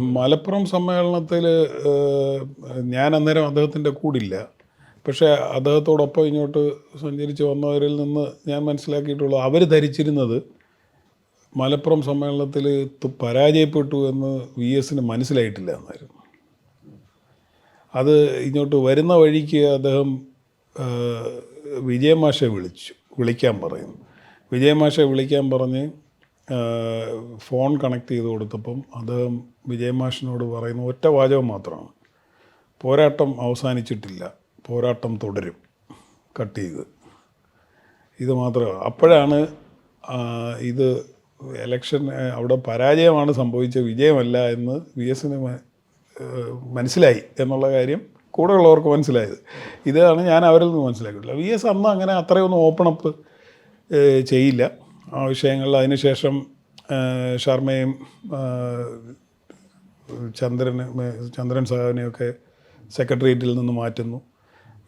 മലപ്പുറം സമ്മേളനത്തിൽ ഞാൻ അന്നേരം അദ്ദേഹത്തിന്റെ കൂടില്ല. പക്ഷേ അദ്ദേഹത്തോടൊപ്പം ഇങ്ങോട്ട് സഞ്ചരിച്ച് വന്നവരിൽ നിന്ന് ഞാൻ മനസ്സിലാക്കിയിട്ടുള്ളത് അവർ ധരിച്ചിരുന്നത് മലപ്പുറം സമ്മേളനത്തിൽ പരാജയപ്പെട്ടു എന്ന് വി എസിന് മനസ്സിലായിട്ടില്ല എന്നായിരുന്നു. അത് ഇങ്ങോട്ട് വരുന്ന വഴിക്ക് അദ്ദേഹം വിജയമാഷെ വിളിച്ചു വിളിക്കാൻ പറയുന്നു വിജയമാഷെ വിളിക്കാൻ പറഞ്ഞ് ഫോൺ കണക്ട് ചെയ്ത് കൊടുത്തപ്പം അത് വിജയമാഷിനോട് പറയുന്ന ഒറ്റ വാചകം മാത്രമാണ്. പോരാട്ടം അവസാനിച്ചിട്ടില്ല പോരാട്ടം തുടരും. കട്ട് ചെയ്ത്. ഇത് മാത്രമേ അപ്പോഴാണ് ഇത് എലക്ഷൻ അവിടെ പരാജയമാണ് സംഭവിച്ച വിജയമല്ല എന്ന് വി എസിന് മനസ്സിലായി എന്നുള്ള കാര്യം കൂടെയുള്ളവർക്ക് മനസ്സിലായത്. ഇതാണ് ഞാൻ അവരിൽ നിന്ന് മനസ്സിലാക്കിയിട്ടുള്ളത്. വി എസ് അന്ന് അങ്ങനെ അത്രയൊന്നും ഓപ്പൺ അപ്പ് ചെയ്യില്ല. വിഷയങ്ങളിൽ അതിനുശേഷം ശർമ്മയും ചന്ദ്രന് ചന്ദ്രൻ സഹാവിനെയൊക്കെ സെക്രട്ടേറിയറ്റിൽ നിന്ന് മാറ്റുന്നു.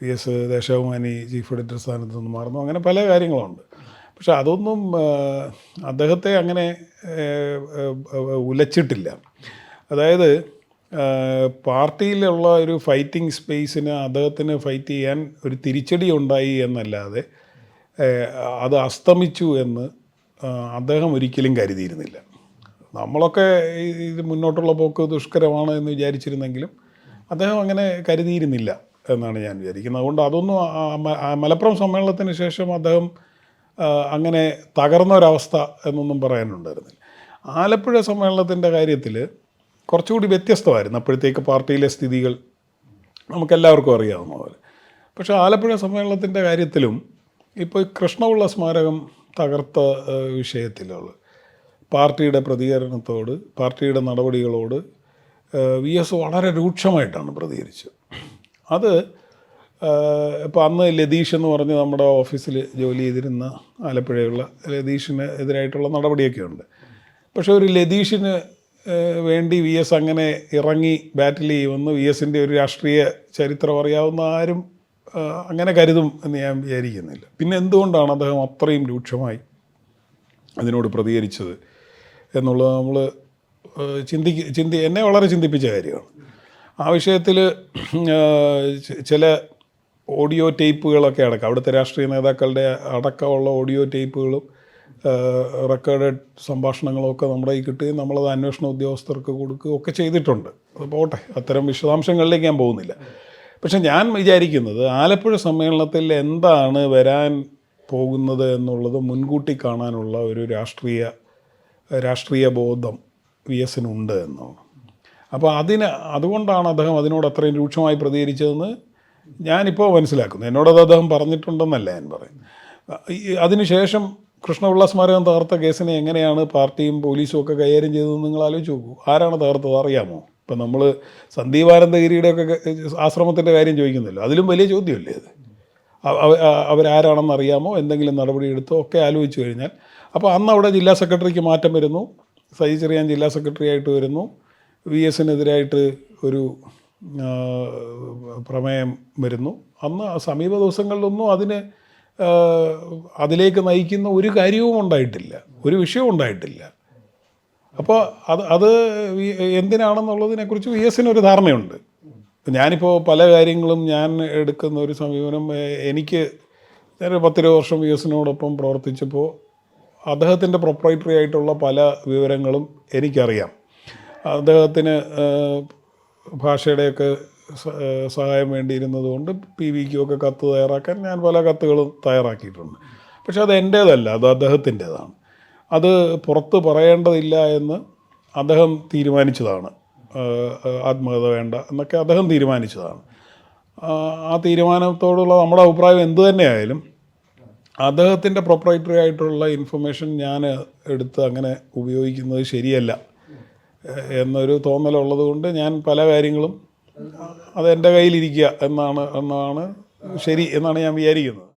P S Deshabhimani chief editor സ്ഥാനത്ത് നിന്ന് മാറുന്നു. അങ്ങനെ പല കാര്യങ്ങളുണ്ട്. പക്ഷെ അതൊന്നും അദ്ദേഹത്തെ അങ്ങനെ ഉലച്ചിട്ടില്ല. അതായത് പാർട്ടിയിലുള്ള ഒരു ഫൈറ്റിംഗ് സ്പേസിന് അദ്ദേഹത്തിന് ഫൈറ്റ് ചെയ്യാൻ ഒരു തിരിച്ചടി ഉണ്ടായി എന്നല്ലാതെ അത് അസ്തമിച്ചു എന്ന് അദ്ദേഹം ഒരിക്കലും കരുതിയിരുന്നില്ല. നമ്മളൊക്കെ ഇത് മുന്നോട്ടുള്ള പോക്ക് ദുഷ്കരമാണ് എന്ന് വിചാരിച്ചിരുന്നെങ്കിലും അദ്ദേഹം അങ്ങനെ കരുതിയിരുന്നില്ല എന്നാണ് ഞാൻ വിചാരിക്കുന്നത്. അതുകൊണ്ട് അതൊന്നും മലപ്പുറം സമ്മേളനത്തിന് ശേഷം അദ്ദേഹം അങ്ങനെ തകർന്ന ഒരവസ്ഥ എന്നൊന്നും പറയാനുണ്ടായിരുന്നില്ല. ആലപ്പുഴ സമ്മേളനത്തിന്റെ കാര്യത്തിൽ കുറച്ചുകൂടി വ്യത്യസ്തമായിരുന്നു. അപ്പോഴത്തേക്ക് പാർട്ടിയിലെ സ്ഥിതികൾ നമുക്കെല്ലാവർക്കും അറിയാവുന്ന പോലെ. പക്ഷേ ആലപ്പുഴ സമ്മേളനത്തിന്റെ കാര്യത്തിലും ഇപ്പോൾ കൃഷ്ണപിള്ള സ്മാരകം തകർത്ത വിഷയത്തിലുള്ളത്. വിഷയത്തിലുള്ള പാർട്ടിയുടെ പ്രതികരണത്തോട് പാർട്ടിയുടെ നടപടികളോട് വി എസ് വളരെ രൂക്ഷമായിട്ടാണ് പ്രതികരിച്ചത്. അത് ഇപ്പോൾ അന്ന് ലതീഷ് എന്ന് പറഞ്ഞ് നമ്മുടെ ഓഫീസിൽ ജോലി ചെയ്തിരുന്ന ആലപ്പുഴയുള്ള ലതീഷിന് എതിരായിട്ടുള്ള നടപടിയൊക്കെ ഉണ്ട്. പക്ഷേ ഒരു ലതീഷിന് വേണ്ടി വി എസ് അങ്ങനെ ഇറങ്ങി ബാറ്റിൽ ചെയ്യുമെന്ന് വി എസിന്റെ ഒരു രാഷ്ട്രീയ ചരിത്രം അറിയാവുന്ന ആരും അങ്ങനെ കരുതും എന്ന് ഞാൻ വിചാരിക്കുന്നില്ല. പിന്നെ എന്തുകൊണ്ടാണ് അദ്ദേഹം അത്രയും രൂക്ഷമായി അതിനോട് പ്രതികരിച്ചത് എന്നുള്ളത് നമ്മൾ ചിന്തി ചിന്തി എന്നെ വളരെ ചിന്തിപ്പിച്ച കാര്യമാണ്. ആ വിഷയത്തിൽ ചില ഓഡിയോ ടേപ്പുകളൊക്കെ അടക്കം അവിടുത്തെ രാഷ്ട്രീയ നേതാക്കളുടെ അടക്കമുള്ള ഓഡിയോ ടേപ്പുകളും റെക്കോർഡഡ് സംഭാഷണങ്ങളൊക്കെ നമ്മുടെ ഈ കിട്ടുകയും നമ്മളത് അന്വേഷണ ഉദ്യോഗസ്ഥർക്ക് കൊടുക്കുകയും ഒക്കെ ചെയ്തിട്ടുണ്ട്. അത് പോട്ടെ അത്തരം വിശദാംശങ്ങളിലേക്ക് ഞാൻ പോകുന്നില്ല. പക്ഷെ ഞാൻ വിചാരിക്കുന്നത് ആലപ്പുഴ സമ്മേളനത്തിൽ എന്താണ് വരാൻ പോകുന്നത് എന്നുള്ളത് മുൻകൂട്ടി കാണാനുള്ള ഒരു രാഷ്ട്രീയ രാഷ്ട്രീയ ബോധം വി എസിനുണ്ട് എന്നാണ് അപ്പോൾ അതിന് അതുകൊണ്ടാണ് അദ്ദേഹം അതിനോട് അത്രയും രൂക്ഷമായി പ്രതികരിച്ചതെന്ന് ഞാനിപ്പോൾ മനസ്സിലാക്കുന്നു. എന്നോടത് അദ്ദേഹം പറഞ്ഞിട്ടുണ്ടെന്നല്ല ഞാൻ പറയുന്നത്. അതിനുശേഷം കൃഷ്ണപിള്ള സ്മാരകം തകർത്ത കേസിനെ എങ്ങനെയാണ് പാർട്ടിയും പോലീസും ഒക്കെ കൈകാര്യം ചെയ്തതെന്ന് നിങ്ങൾ ആലോചിച്ച് നോക്കൂ. ആരാണ് തകർത്തത് അറിയാമോ? ഇപ്പം നമ്മൾ സന്ദീപാനന്ദഗിരിയുടെ ഒക്കെ ആശ്രമത്തിന്റെ കാര്യം ചോദിക്കുന്നില്ല. അതിലും വലിയ ചോദ്യമല്ലേ അത്? അവ- അവ- അവരാരാണെന്ന് അറിയാമോ? എന്തെങ്കിലും നടപടി എടുത്തോ? ഒക്കെ ആലോചിച്ച് കഴിഞ്ഞാൽ. അപ്പോൾ അന്ന് അവിടെ ജില്ലാ സെക്രട്ടറിക്ക് മാറ്റം വരുന്നു. സജി ചെറിയാൻ ജില്ലാ സെക്രട്ടറി ആയിട്ട് വരുന്നു. വി എസിനെതിരായിട്ട് ഒരു പ്രമേയം വരുന്നു. അന്ന് സമീപ ദിവസങ്ങളിലൊന്നും അതിന് അതിലേക്ക് നയിക്കുന്ന ഒരു കാര്യവും ഉണ്ടായിട്ടില്ല. ഒരു വിഷയവും ഉണ്ടായിട്ടില്ല. അപ്പോൾ അത് അത് എന്തിനാണെന്നുള്ളതിനെക്കുറിച്ച് വി എസിന് ഒരു ധാരണയുണ്ട്. ഞാനിപ്പോൾ പല കാര്യങ്ങളും ഞാൻ എടുക്കുന്ന ഒരു സമീപനം എനിക്ക് ഞാനൊരു പത്തിരുപത് വർഷം വി എസിനോടൊപ്പം പ്രവർത്തിച്ചപ്പോൾ അദ്ദേഹത്തിന്റെ പ്രൊപ്പറേറ്ററി ആയിട്ടുള്ള പല വിവരങ്ങളും എനിക്കറിയാം. അദ്ദേഹത്തിന് ഭാഷയുടെയൊക്കെ സഹായം വേണ്ടിയിരുന്നതുകൊണ്ട് പി വിക്കുമൊക്കെ കത്ത് തയ്യാറാക്കാൻ ഞാൻ പല കത്തുകളും തയ്യാറാക്കിയിട്ടുണ്ട്. പക്ഷെ അത് എന്റേതല്ല അത് അദ്ദേഹത്തിന്റേതാണ് അത് പുറത്ത് പറയേണ്ടതില്ല എന്ന് അദ്ദേഹം തീരുമാനിച്ചതാണ്. ആത്മകഥ വേണ്ട എന്നൊക്കെ അദ്ദേഹം തീരുമാനിച്ചതാണ്. ആ തീരുമാനത്തോടുള്ള നമ്മുടെ അഭിപ്രായം എന്തു തന്നെയായാലും അദ്ദേഹത്തിന്റെ പ്രൊപ്പറേറ്ററി ആയിട്ടുള്ള ഇൻഫർമേഷൻ ഞാൻ എടുത്ത് അങ്ങനെ ഉപയോഗിക്കുന്നത് ശരിയല്ല എന്നൊരു തോന്നലുള്ളത് കൊണ്ട് ഞാൻ പല കാര്യങ്ങളും അത് കയ്യിലിരിക്കുക എന്നാണ് എന്നാണ് ശരി എന്നാണ് ഞാൻ വിചാരിക്കുന്നത്.